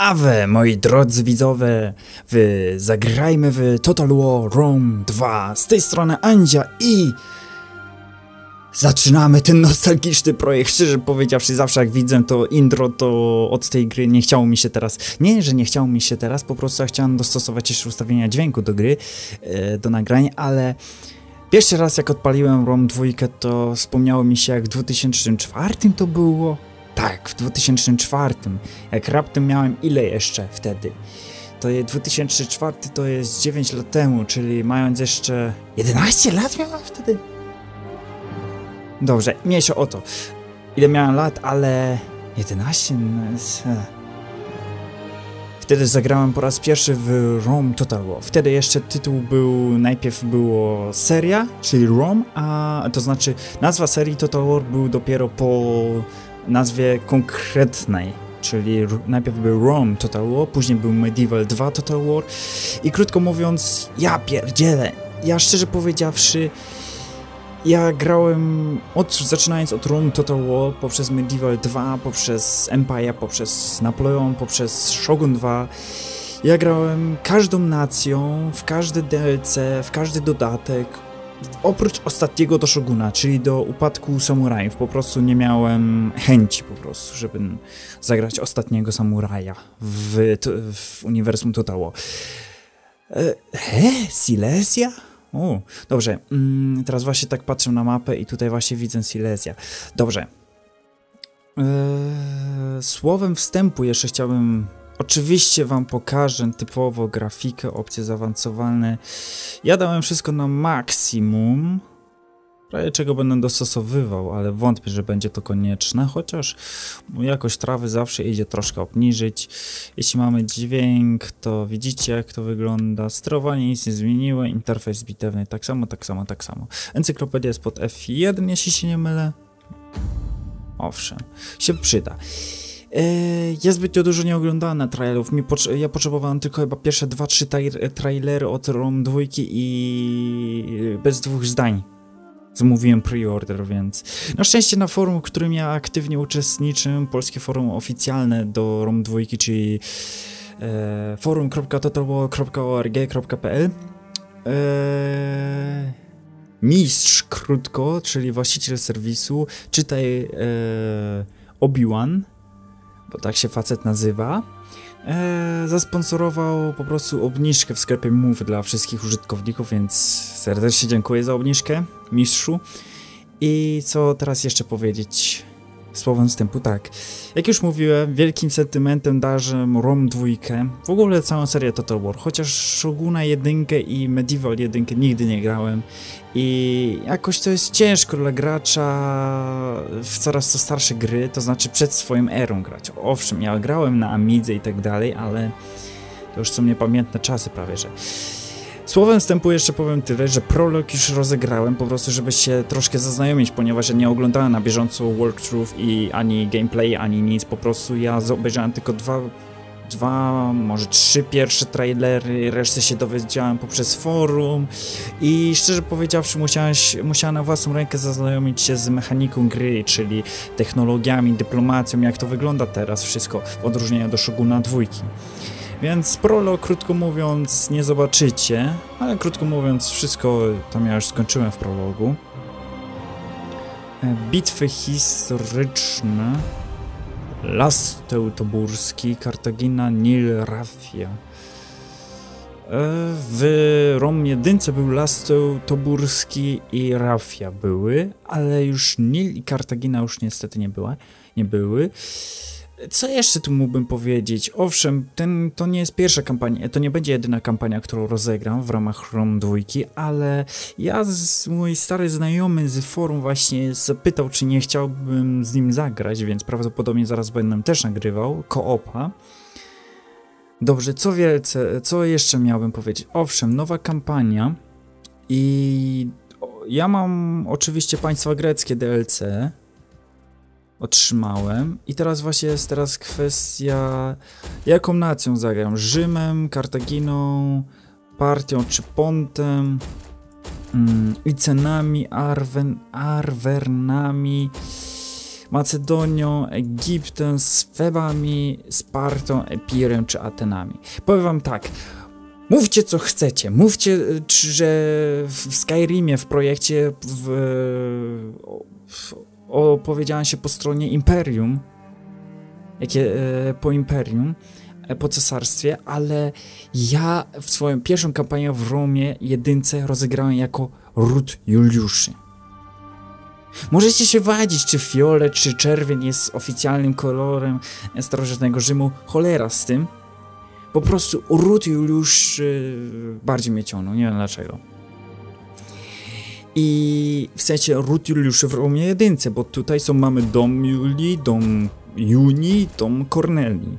Awe, moi drodzy widzowie, w zagrajmy w Total War Rome 2. Z tej strony Andzia i zaczynamy ten nostalgiczny projekt. Szczerze powiedziawszy, zawsze jak widzę to intro, to od tej gry nie chciało mi się teraz. Nie, że nie chciało mi się teraz, po prostu ja chciałem dostosować jeszcze ustawienia dźwięku do gry, e, do nagrania, ale pierwszy raz jak odpaliłem Rome 2, to wspomniało mi się jak w 2004 to było tak, w 2004, jak raptem miałem ile jeszcze wtedy? To jest 2004 to jest 9 lat temu, czyli mając jeszcze 11 lat miałem wtedy? Dobrze, mniejsza o to. Ile miałem lat, ale 11? No jest... e. Wtedy zagrałem po raz pierwszy w ROM Total War. Wtedy jeszcze tytuł był, najpierw było seria, czyli ROM, a to znaczy nazwa serii Total War był dopiero po nazwie konkretnej, czyli najpierw był Rome Total War, później był Medieval 2 Total War. I krótko mówiąc, ja pierdzielę, ja szczerze powiedziawszy, ja grałem od, zaczynając od Rome Total War, poprzez Medieval 2, poprzez Empire, poprzez Napoleon, poprzez Shogun 2, ja grałem każdą nacją, w każde DLC, w każdy dodatek, oprócz ostatniego do Shoguna, czyli do upadku samurajów, po prostu nie miałem chęci po prostu, żeby zagrać ostatniego samuraja w, w uniwersum Total War. E, he? Silesia? O, dobrze. Mm, teraz właśnie tak patrzę na mapę i tutaj właśnie widzę Silesia. Dobrze. Eee, słowem wstępu jeszcze chciałbym Oczywiście wam pokażę typowo grafikę, opcje zaawansowane. Ja dałem wszystko na maksimum. Prawie czego będę dostosowywał, ale wątpię, że będzie to konieczne, chociaż jakość trawy zawsze idzie troszkę obniżyć. Jeśli mamy dźwięk, to widzicie jak to wygląda. Sterowanie nic nie zmieniło, interfejs bitewny tak samo, tak samo, tak samo. Encyklopedia jest pod F1, jeśli się nie mylę. Owszem, się przyda. Eee, ja zbytnio dużo nie oglądałem na trailerów. Ja potrzebowałem tylko chyba pierwsze 2-3 taj- trailery od ROM 2 i bez dwóch zdań. Zamówiłem pre-order, więc na szczęście na forum, w którym ja aktywnie uczestniczę, polskie forum oficjalne do ROM 2, czyli e, forum.totalwar.org.pl e, Mistrz krótko, czyli właściciel serwisu, czytaj e, Obi-Wan, bo tak się facet nazywa, e, zasponsorował po prostu obniżkę w sklepie Move dla wszystkich użytkowników, więc serdecznie dziękuję za obniżkę, mistrzu. I co teraz jeszcze powiedzieć? Słowem wstępu, tak. Jak już mówiłem, wielkim sentymentem darzę ROM 2, w ogóle całą serię Total War, chociaż Shoguna 1 i Medieval 1 nigdy nie grałem i jakoś to jest ciężko dla gracza w coraz to starsze gry, to znaczy przed swoją erą grać. Owszem, ja grałem na Amidze i tak dalej, ale to już są niepamiętne czasy prawie, że. Słowem wstępu jeszcze powiem tyle, że prolog już rozegrałem po prostu, żeby się troszkę zaznajomić, ponieważ ja nie oglądałem na bieżąco walkthrough i ani gameplay, ani nic, po prostu ja obejrzałem tylko dwa, dwa, może trzy pierwsze trailery, resztę się dowiedziałem poprzez forum i szczerze powiedziawszy musiałem, musiałem na własną rękę zaznajomić się z mechaniką gry, czyli technologiami, dyplomacją, jak to wygląda teraz wszystko w odróżnieniu do Shoguna dwójki. Więc prolog, krótko mówiąc, nie zobaczycie, ale krótko mówiąc, wszystko tam ja już skończyłem w prologu. E, Bitwy historyczne. Las Teutoburski, Kartagina, Nil, Rafia. E, W Rom jedynce był Las Teutoburski i Rafia były, ale już Nil i Kartagina już niestety nie była, nie były. Co jeszcze tu mógłbym powiedzieć? Owszem, ten, to nie jest pierwsza kampania, to nie będzie jedyna kampania, którą rozegram w ramach ROM 2, ale ja, z, mój stary znajomy z forum właśnie zapytał, czy nie chciałbym z nim zagrać, więc prawdopodobnie zaraz będę też nagrywał, koopa. Dobrze, co wielce, co jeszcze miałbym powiedzieć? Owszem, nowa kampania i ja mam oczywiście państwa greckie DLC, otrzymałem. I teraz właśnie jest teraz kwestia, jaką nacją zagram? Rzymem, Kartaginą, Partią czy Pontem, mm, Icenami, Arwen, Arwernami, Macedonią, Egiptem, z Febami, Spartą, Epirem czy Atenami. Powiem wam tak, Mówcie co chcecie, mówcie, że w Skyrimie, w projekcie w, w, opowiedziałem się po stronie Imperium, jakie e, po Imperium, e, po cesarstwie, ale ja w swoją pierwszą kampanię w Romie jedynce rozegrałem jako ród Juliuszy. Możecie się wadzić, czy fiolet, czy czerwień jest oficjalnym kolorem starożytnego Rzymu. Cholera z tym. Po prostu ród Juliuszy bardziej mnie ciągnął, nie wiem dlaczego. I w sensie ród w Romie jedynce, bo tutaj są mamy dom Julii, dom Juni, dom Korneli.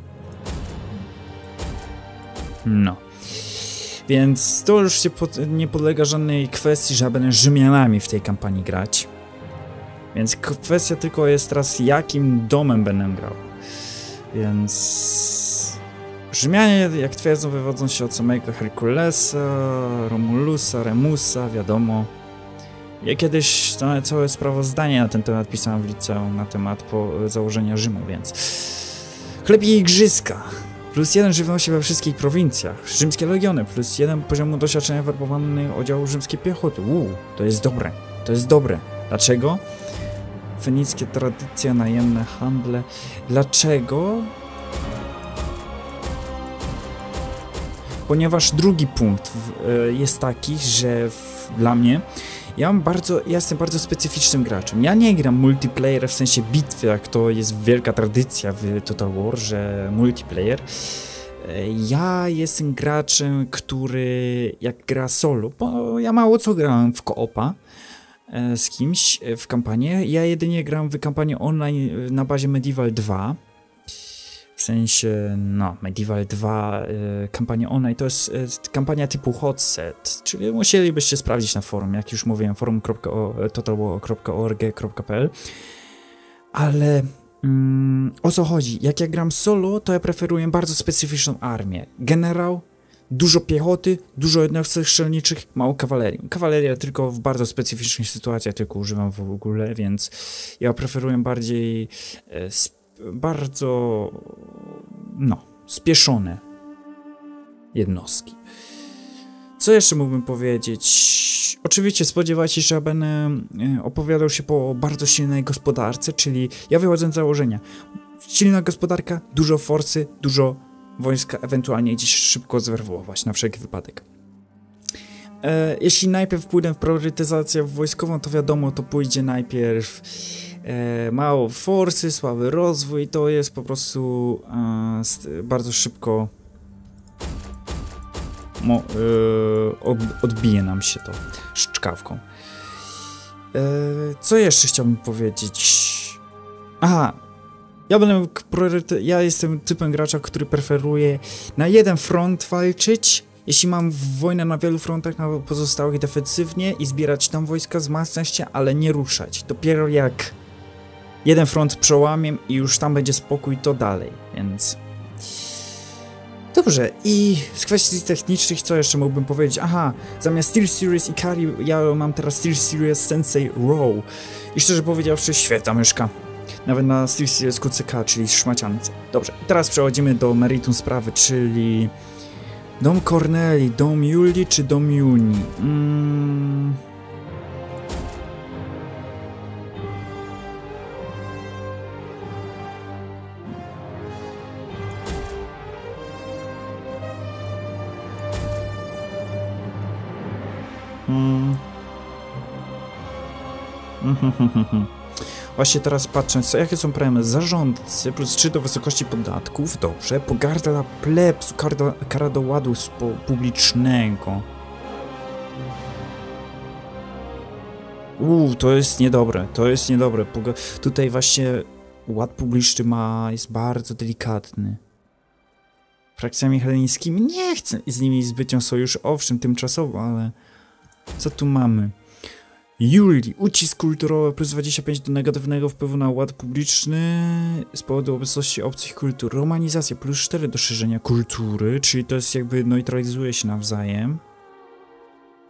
No. Więc to już się pod, nie podlega żadnej kwestii, że będę Rzymianami w tej kampanii grać. Więc kwestia tylko jest teraz, jakim domem będę grał. Więc... Rzymianie, jak twierdzą, wywodzą się od samego Herkulesa, Romulusa, Remusa, wiadomo. Ja kiedyś całe sprawozdanie na ten temat pisałem w liceum, na temat założenia Rzymu, więc... Chleb i igrzyska. Plus jeden żywności we wszystkich prowincjach. Rzymskie legiony. Plus jeden poziomu doświadczenia werbowanych oddziału rzymskiej piechoty. Uuu, to jest dobre. To jest dobre. Dlaczego? Fenickie tradycje, najemne handle. Dlaczego? Ponieważ drugi punkt y, jest taki, że dla mnie ja mam bardzo, ja jestem bardzo specyficznym graczem. Ja nie gram multiplayer w sensie bitwy, jak to jest wielka tradycja w Total War, że multiplayer. Ja jestem graczem, który jak gra solo, bo ja mało co grałem w koopa e, z kimś w kampanię. Ja jedynie gram w kampanię online na bazie Medieval 2 w sensie, no, Medieval 2, y, kampania online to jest y, kampania typu hot set, czyli musielibyście sprawdzić na forum, jak już mówiłem, forum.totalwar.org.pl ale mm, o co chodzi? Jak ja gram solo, to ja preferuję bardzo specyficzną armię. Generał, dużo piechoty, dużo jednostek strzelniczych, mało kawalerii. Kawaleria tylko w bardzo specyficznych sytuacjach tylko używam w ogóle, więc ja preferuję bardziej e, bardzo, no, spieszone jednostki. Co jeszcze mógłbym powiedzieć? Oczywiście spodziewajcie się, że będę e, opowiadał się po bardzo silnej gospodarce, czyli ja wychodzę z założenia. Silna gospodarka, dużo forsy, dużo wojska, ewentualnie gdzieś szybko zwerwować, na wszelki wypadek. E, jeśli najpierw pójdę w priorytetyzację wojskową, to wiadomo, to pójdzie najpierw mało forsy, słaby rozwój, to jest po prostu e, bardzo szybko mo, e, od, odbije nam się to szczkawką. E, co jeszcze chciałbym powiedzieć? Aha, ja będę ja jestem typem gracza, który preferuje na jeden front walczyć, jeśli mam wojnę na wielu frontach, na pozostałych defensywnie i zbierać tam wojska, wzmacniać się, ale nie ruszać. Dopiero jak jeden front przełamiem i już tam będzie spokój, to dalej, więc... Dobrze, i z kwestii technicznych co jeszcze mógłbym powiedzieć? Aha, zamiast Steel Series Ikari ja mam teraz Steel Series Sensei Row. I szczerze powiedziawszy, świetna myszka. Nawet na Steel Series QCK, czyli szmaciance. Dobrze, teraz przechodzimy do meritum sprawy, czyli... Dom Corneli, dom Julii czy dom Juni? Mm... Hmm. Właśnie teraz patrzę, co, jakie są problemy. Zarządcy plus 3 do wysokości podatków, dobrze. Pogarda dla plebsu, kara, do ładu publicznego. Uuu, to jest niedobre, to jest niedobre. Tutaj właśnie ład publiczny ma, jest bardzo delikatny. Frakcjami helenińskimi nie chcę z nimi zbytnio sojusz, owszem, tymczasowo, ale... Co tu mamy? Julii. Ucisk kulturowy plus 25 do negatywnego wpływu na ład publiczny z powodu obecności obcych kultur. Romanizacja plus 4 do szerzenia kultury, czyli to jest jakby neutralizuje się nawzajem.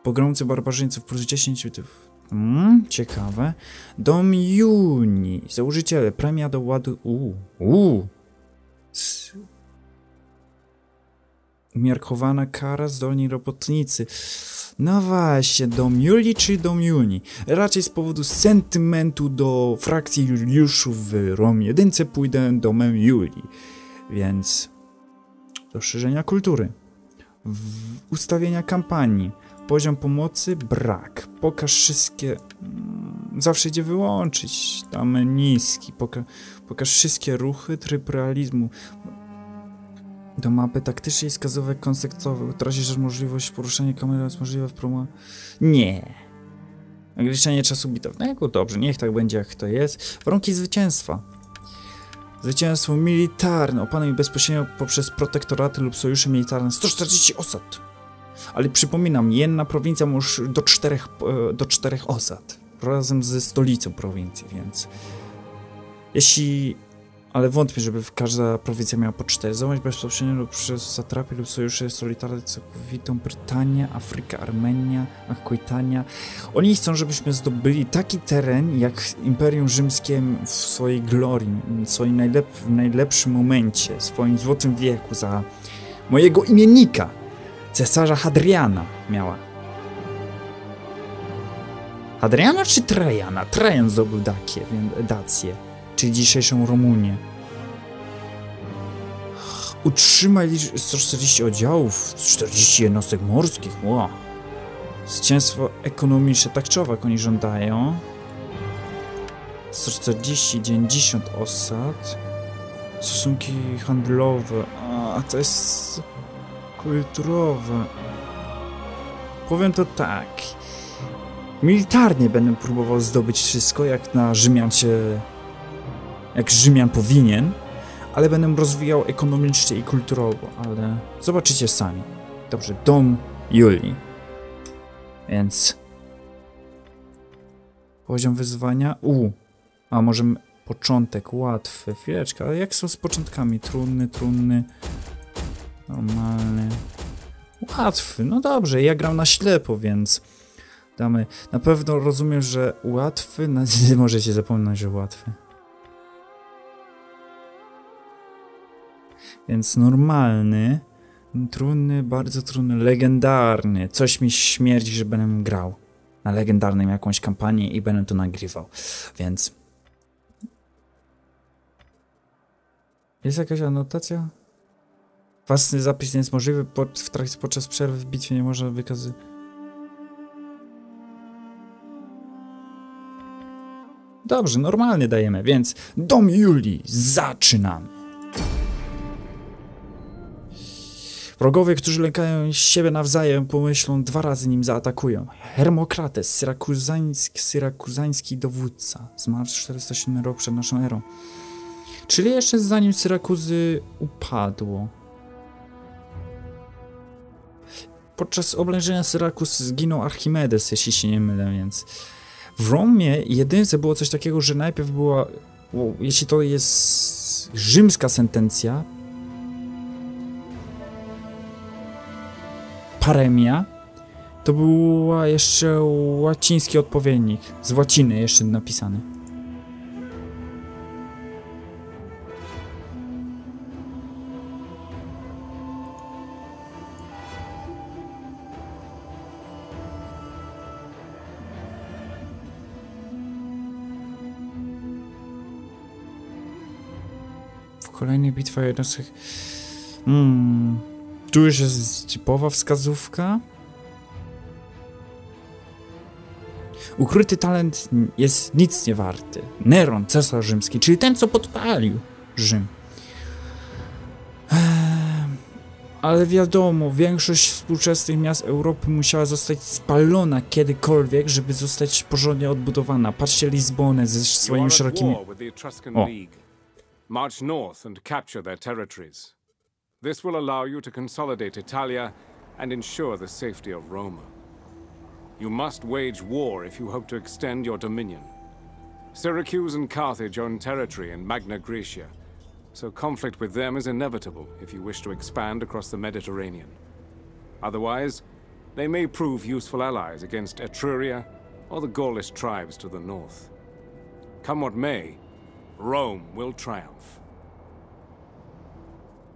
Pogromcy barbarzyńców plus 10. Mm, ciekawe. Dom Juni. Założyciele. Premia do ładu... Uuu. Uuu. Umiarkowana kara zdolni robotnicy. No właśnie, dom Julii czy dom Juni? Raczej z powodu sentymentu do frakcji Juliuszów w Rom jedynce pójdę domem Julii. Więc do szerzenia kultury. Ustawienia kampanii. Poziom pomocy brak. Pokaż wszystkie. mm, Zawsze idzie wyłączyć. Damy niski. Poka pokaż wszystkie ruchy tryb realizmu. Do mapy taktycznej wskazówek konsektowych. Tracisz możliwość poruszania kamery jest możliwe w promo. Nie. Ograniczenie czasu bitewnego. Dobrze, niech tak będzie jak to jest. Warunki zwycięstwa. Zwycięstwo militarne. Opanuj bezpośrednio poprzez protektoraty lub sojusze militarne. 140 osad. Ale przypominam, jedna prowincja ma już do czterech, e, do czterech osad. Razem ze stolicą prowincji, więc... Jeśli... Ale wątpię, żeby każda prowincja miała po cztery. Załóż bezpośrednio lub przez satrapię lub sojusze solitarne całkowitą Brytanię, Afrykę, Armenia, Akwitania. Oni chcą, żebyśmy zdobyli taki teren, jak Imperium Rzymskie w swojej glorii, w swoim najlep najlepszym momencie, w swoim złotym wieku, za mojego imiennika, cesarza Hadriana miała. Hadriana czy Trajana? Trajan zdobył Dakię, więc Dację, czyli dzisiejszą Rumunię. Utrzymaj liczbę 140 oddziałów, 40 jednostek morskich, wow. Zwycięstwo ekonomiczne, tak czy owak oni żądają. 140, 90 osad. Stosunki handlowe, a to jest kulturowe. Powiem to tak. Militarnie będę próbował zdobyć wszystko, jak na Rzymian się... Jak Rzymian powinien, ale będę rozwijał ekonomicznie i kulturowo, ale zobaczycie sami. Dobrze, dom Julii. Więc... Poziom wyzwania... U. A może m- początek łatwy. Chwileczkę, ale jak są z początkami? Trudny, trudny... Normalny... Łatwy, no dobrze, ja gram na ślepo, więc... Damy... Na pewno rozumiem, że łatwy... No, możecie zapomnieć, że łatwy. Więc normalny... Trudny, bardzo trudny, legendarny. Coś mi śmierdzi, że będę grał na legendarnym jakąś kampanię i będę to nagrywał. Więc. Jest jakaś anotacja? Własny zapis nie jest możliwy pod, w trakcie podczas przerwy w bitwie nie można wykazywać. Dobrze, normalny dajemy, więc dom Julii, zaczynamy. Wrogowie, którzy lękają siebie nawzajem, pomyślą dwa razy nim zaatakują. Hermokrates, syrakuzański, syrakuzański dowódca, zmarł 407 rok przed naszą erą. Czyli jeszcze zanim Syrakuzy upadło. Podczas oblężenia Syrakus zginął Archimedes, jeśli się nie mylę, więc... W Romie jedynce było coś takiego, że najpierw była... Jeśli to jest rzymska sentencja, paremia, to była jeszcze łaciński odpowiednik, z łaciny jeszcze napisany. W kolejnej bitwie jednostek... Hmm... Tu już jest typowa wskazówka. Ukryty talent jest nic nie warty. Neron, cesarz rzymski, czyli ten, co podpalił Rzym. Ehm, Ale wiadomo, większość współczesnych miast Europy musiała zostać spalona kiedykolwiek, żeby zostać porządnie odbudowana. Patrzcie Lizbonę ze swoimi szerokimi... war This will allow you to consolidate Italia and ensure the safety of Roma. You must wage war if you hope to extend your dominion. Syracuse and Carthage own territory in Magna Graecia, so conflict with them is inevitable if you wish to expand across the Mediterranean. Otherwise, they may prove useful allies against Etruria, or the Gaulish tribes to the north. Come what may, Rome will triumph.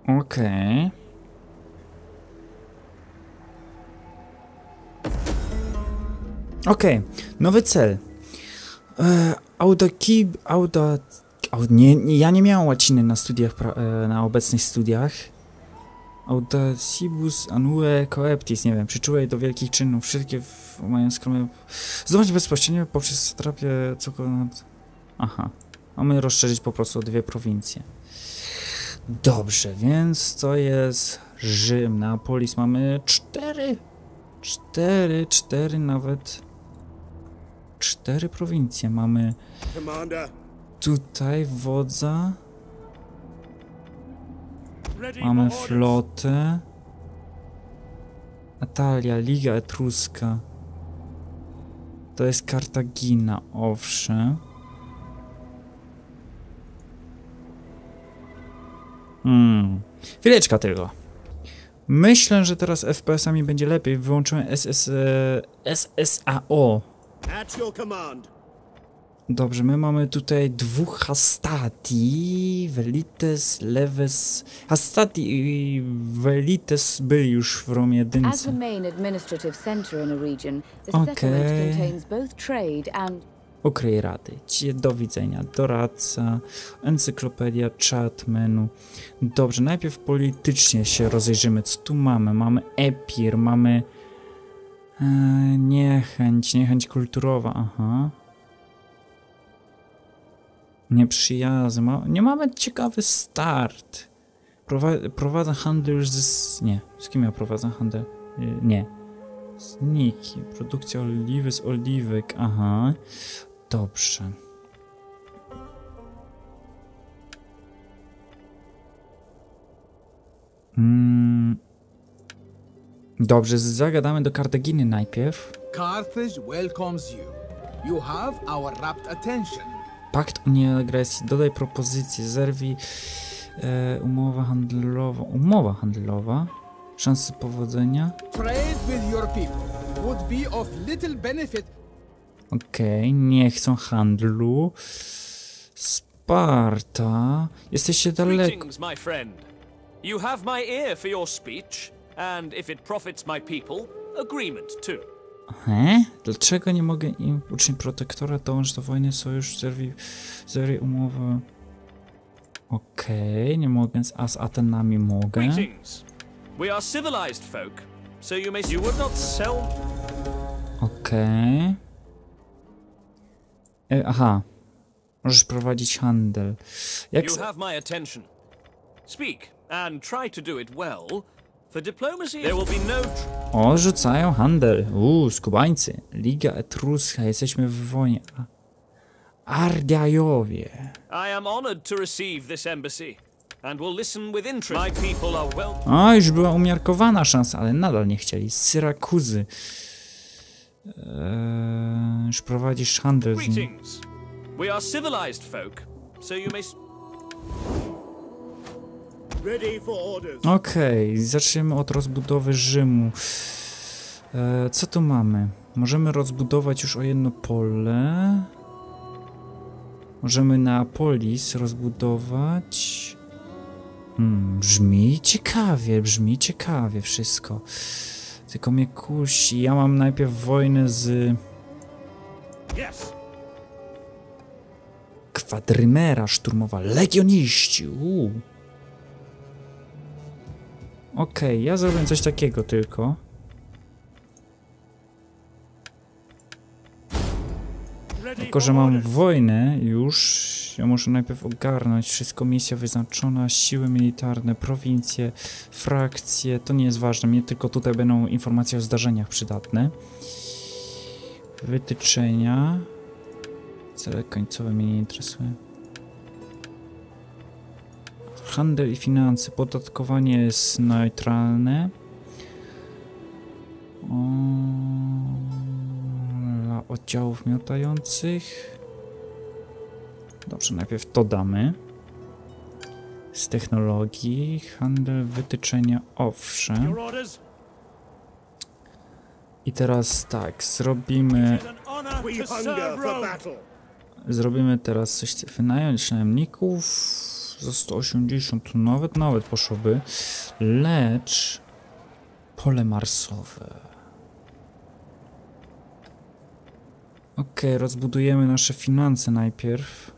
Okej. Okej, nowy cel. E. Auda... Au, nie, nie, ja nie miałem łaciny na studiach, e, na obecnych studiach. Audacibus annue coeptis, nie wiem, przyczułej do wielkich czynów, wszystkie mają skromne... Zdobyć bezpośrednio poprzez satrapię cokolwiek... Aha. Mamy rozszerzyć po prostu dwie prowincje. Dobrze, więc to jest Rzym, Neapolis. Mamy cztery, cztery, cztery nawet. Cztery prowincje. Mamy tutaj wodza, mamy flotę. Natalia, Liga Etruska. To jest Kartagina, owszem. Hmm. Chwileczka tylko. Myślę, że teraz FPS-ami będzie lepiej. Wyłączyłem SS, e, SSAO. Command. Dobrze, my mamy tutaj dwóch Hastati, Velites, Leves... Hastati i Velites byli już w Romie jedynce. the Okay. Okrej rady. Do widzenia. Doradca, encyklopedia, czat, menu. Dobrze, najpierw politycznie się rozejrzymy. Co tu mamy? Mamy Epir, mamy... E, niechęć, niechęć kulturowa, aha. Nieprzyjazny. Nie mamy ciekawy start. Prowa prowadzę handel już z... Nie. Z kim ja prowadzę handel? Y, Nie. Z Niki. Produkcja oliwy z oliwek. Aha. Dobrze. Mm. Dobrze, zagadamy do Kartaginy najpierw. Carthage welcomes you. You have our rapt attention. Pakt o nieagresji. Dodaj propozycję. Zerwij e, umowa handlowa. Umowa handlowa. Szanse powodzenia. Trade with your people would be of little benefit. Okej, nie chcą handlu. Sparta. Jesteście daleko. My friend. You have my ear for your speech, and if it profits my people, agreement too. He? Dlaczego nie mogę im uczynić protektora dołącz do wojny sojusz zerwij, zerwij umowę? Okej, nie mogę, a z Atenami mogę. Greetings. We are civilized folk, so you may. You would not sell. Okej. E, aha. Możesz prowadzić handel. Jak... You have my attention. Speak, and try to do it well. For diplomacy, there will be no. O, rzucają handel. Uuu, skubańcy. Liga Etruska, jesteśmy w wojnie. A- Ardiajowie. I am honored to receive this embassy, and will listen with interest. My people are well. O, już była umiarkowana szansa, ale nadal nie chcieli. Syrakuzy. Eee, już prowadzisz handel z nim. We are civilized folk, so you may. s- Ready for orders. Okej, zaczniemy od rozbudowy Rzymu. E, co tu mamy? Możemy rozbudować już o jedno pole. Możemy Neapolis rozbudować. Hmm, brzmi ciekawie, brzmi ciekawie wszystko. Tylko mnie kusi. Ja mam najpierw wojnę z. Kwadrymera szturmowa. Legioniści. Uu. Okej, ja zrobię coś takiego tylko. Że mam wojnę już, ja muszę najpierw ogarnąć wszystko, misja wyznaczona, siły militarne, prowincje, frakcje, to nie jest ważne, mnie tylko tutaj będą informacje o zdarzeniach przydatne. Wytyczenia. Cele końcowe mnie nie interesują. Handel i finanse, podatkowanie jest neutralne. O, oddziałów miotających. Dobrze, najpierw to damy. Z technologii, handel, wytyczenia, owszem. I teraz tak, zrobimy, zrobimy teraz coś, wynająć najemników za 180, nawet, nawet poszłoby, lecz pole marsowe. Okej, rozbudujemy nasze finanse najpierw.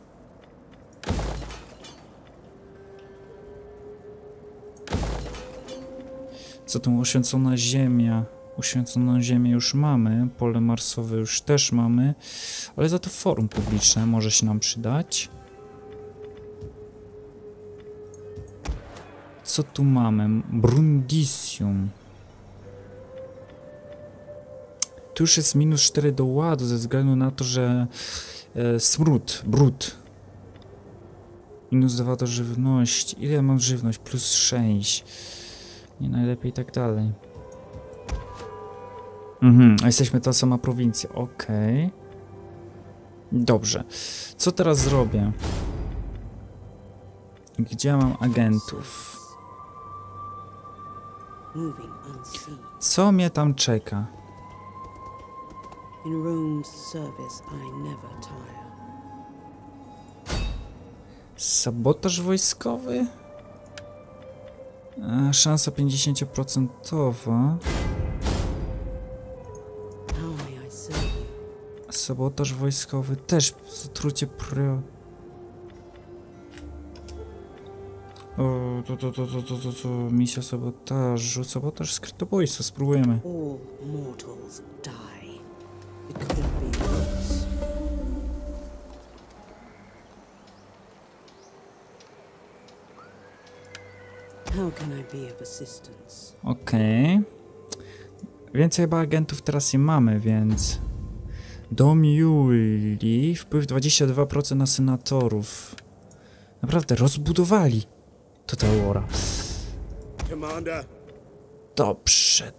Co tam oświęcona ziemia? Uświęconą ziemię już mamy, pole marsowe już też mamy, ale za to forum publiczne może się nam przydać. Co tu mamy? Brundisium. Tu już jest minus 4 do ładu ze względu na to, że e, smród, brud. Minus 2 do żywności. Ile mam żywność? Plus 6. Nie najlepiej tak dalej. Mhm, a jesteśmy ta sama prowincja. Okej. Dobrze. Co teraz zrobię? Gdzie mam agentów? Co mnie tam czeka? In Rome's service, I never tire. Sabotaż wojskowy? E, szansa 50%. How may I serve you? Sabotaż wojskowy też. Zatrucie pro. O, to, to, to, to, to, to, to, misja sabotażu. Sabotaż skrytobójstwa, spróbujemy. All mortals die. Okej. Więcej chyba agentów teraz nie mamy, więc... Dom Julii, wpływ 22% na senatorów. Naprawdę, rozbudowali War'a. Commander, Dobrze,